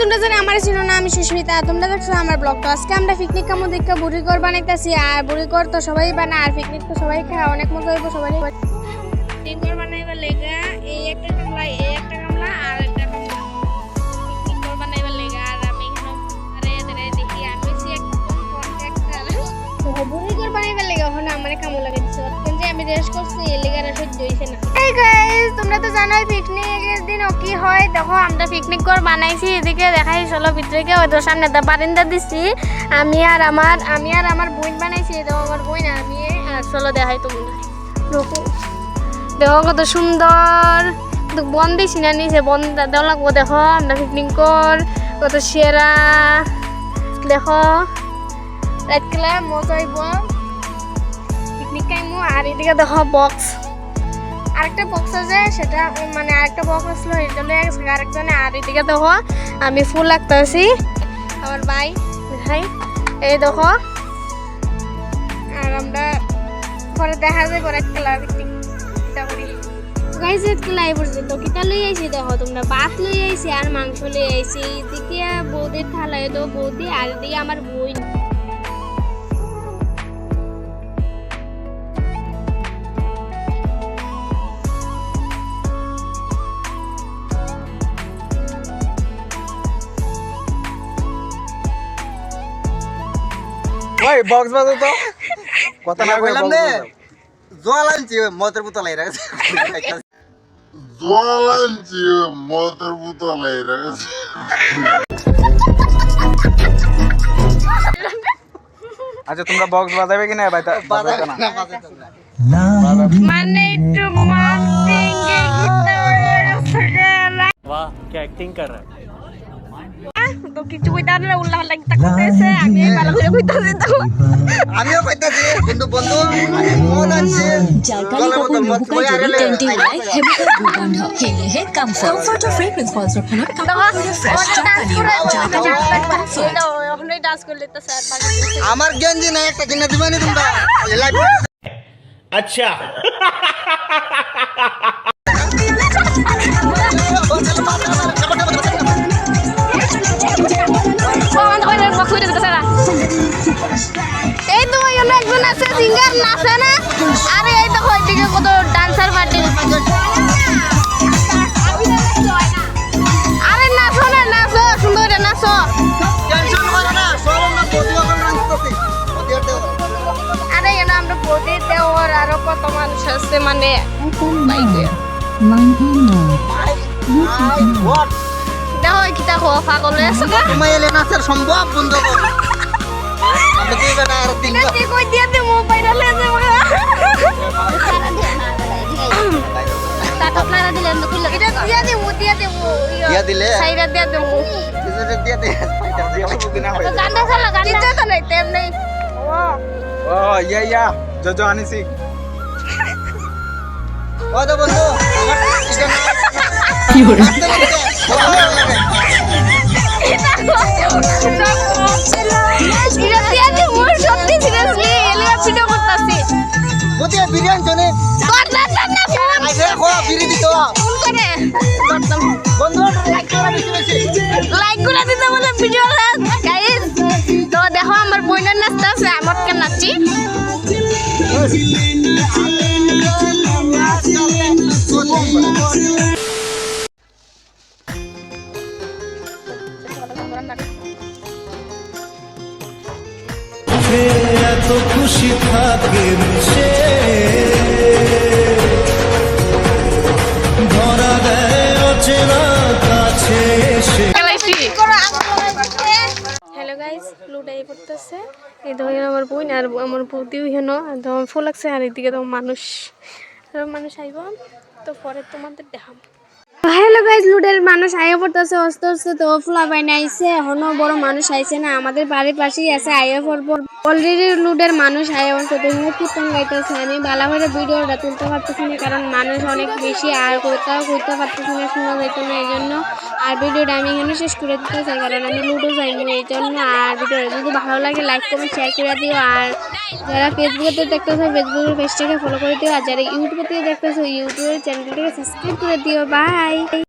তোমরা জানি আমার ছিল না আমি সুস্মিতা। তোমরা দেখছ আমার ব্লগ। তো আজকে আমরা পিকনিক কামো দেখে বুড়ি ঘর বানাইতেছি আর বুড়ি ঘর তো সবাই বানায় আর পিকনিক তো সবাই খায় অনেক মজা হইব সবাই পিকনিক ঘর বানাইবার লেগা এই একটা কামলা এই একটা কামলা আর একটা কামলা পিকনিক বানাইবার লেগা আর আমি আরে এদের দেখি আমি একদম কন্ট্রাক্টর তো বুড়ি ঘর বানাইবার লেগা ওখানে আমার কামো লাগে কিন্তু করছি, এই গাইস তোমরা তো জানোই পিকনিকের দিন কি হয়। দেখো, আমরা পিকনিক ঘর বানাইছি, এদিকে দেখাই চলো ভিতরে ওই সামনে দা বারিন্দা দিছি। আমি আর আমার, আমি আর আমার বোন বানাইছি দেখো আমার বোন আর আমি, আর চলো দেখাই তোমরা দেখো কত সুন্দর। বন দিছি না নিচে, বন দেওয়া লাগবো, দেখো, আমরা পিকনিক কর কত সেরা। দেখো রাত খেলা মজা হইব। পিকনিক খাইমু আর এদিকে দেখো বক্স আরেকটা বক্স আছে, সেটা মানে আরেকটা বক্স আসলো এটা লয়ে আরেকজনে, আর এদিকে দেখো, আমি ফুল লাগতেছি আমার ভাই ভাই এই দেখো, আর আমরা পরে দেখা যায় পরে খেলা করি। গাইজ খেলা লই আইছি দেখো, তোমরা ভাত লই আইছি আর মাংস লই আইছি। এদিকে বৌদির থালায় তো বৌদি, আর এদিকে আমার বই ওই বক্স বাজো তো। কথা না হ্যাঁ, কইলাম নে। জল আনছি মদের বোতল আইরা গেছে। জল আনছি মদের বোতল আইরা গেছে। আচ্ছা তোমরা বক্স বাজাবে কি না। বাইতা বাজাবে না। মানে একটু দেঙ্গে বাহ কি অ্যাক্টিং কর তো কিছু না উল্লাহ আমি ভালো করে কইতাছি তো। আমিও কিন্তু বন্ধু মন আছে। যদি অফ ডান্স স্যার আমার গেঞ্জি নাই একটা কিনে দিবানি তোমরা। লাইক সিঙ্গার নাচে না? আরে এই দেখো এদিকে কত ডান্সার পার্টি আরে নাচো না নাচো সুন্দর নাচো। টেনশন করো না সব আমরা বদিও করে নাচতেছি আরে এখানে আমরা বৌদি দেওয়ার আরও কত মানুষ আছে মানে। দেখো কিতা হো পাগল হয়ে আছে না? তোমায় নাচের সম্ভব বন্ধ করো। আমি দিবে না আর তিন তুই কই দিয়ে দে মোবাইল হয়ে যাবে এটা দিয়া দেবো দিয়া দেবো দিয়া দিলে? সাইডা দিয়া দেবো কিছু দিয়ে দে দিয়ে শুরু কিনা হয় গান্ডা চালা গান্ডা তো নাই তেম নাই ও ইয়া ইয়া জো জো আনিছি ও তো বন্ধু আমার এটা না কি হল রাখতে লাগবে বদিও বিরিয়ানি জনে। কর না ফোন বিরি দিত ফোন করে? লাইক করে বেশি বেশি। লাইক করে দিতে বলে ভিডিও গাইস তো দেখো আমার বইনের নাচতে আছে আমার কেন নাচছি খুশি থাকে সে? ধরা দেয় অচেনা কাছে এসে। হ্যালো গাইস লুডাই পড়তেছে এই তো এখানে আমার বোন আর আমার বৌদিও হেন তো ফুল লাগছে আর এদিকে তো মানুষ। মানুষ আইব তো পরে তোমাদের দেখাম। হ্যালো গাইস লুডের মানুষ আইয়া পড়তেছে অস্তে অস্তে তো ফুলা বাইনে আইছে এখনও বড় মানুষ আইছে না আমাদের বাড়ির পাশেই আছে আইয়া পড়ব। অলরেডি লুডের মানুষ পড়ছে তো এখানে কীর্তন গাইতেছে আমি ভালো করে ভিডিওটা তুলতে পারতেছি না, কারণ মানুষ অনেক বেশি, আর কোথাও করতে পারতেছি না শোনা যেত না এই জন্য আর ভিডিওটা আমি এখানে শেষ করে দিতে চাই, কারণ আমি লুডো যাইনি এই জন্য আর ভিডিওটা যদি ভালো লাগে লাইক কমেন্ট শেয়ার করে দিও। আর যারা ফেসবুকে দেখতেছো ফেসবুকের পেজটাকে ফলো করে দিও। আর যারা ইউটিউবে থেকে দেখতেছো ইউটিউবের চ্যানেলটাকে সাবস্ক্রাইব করে দিও। বাই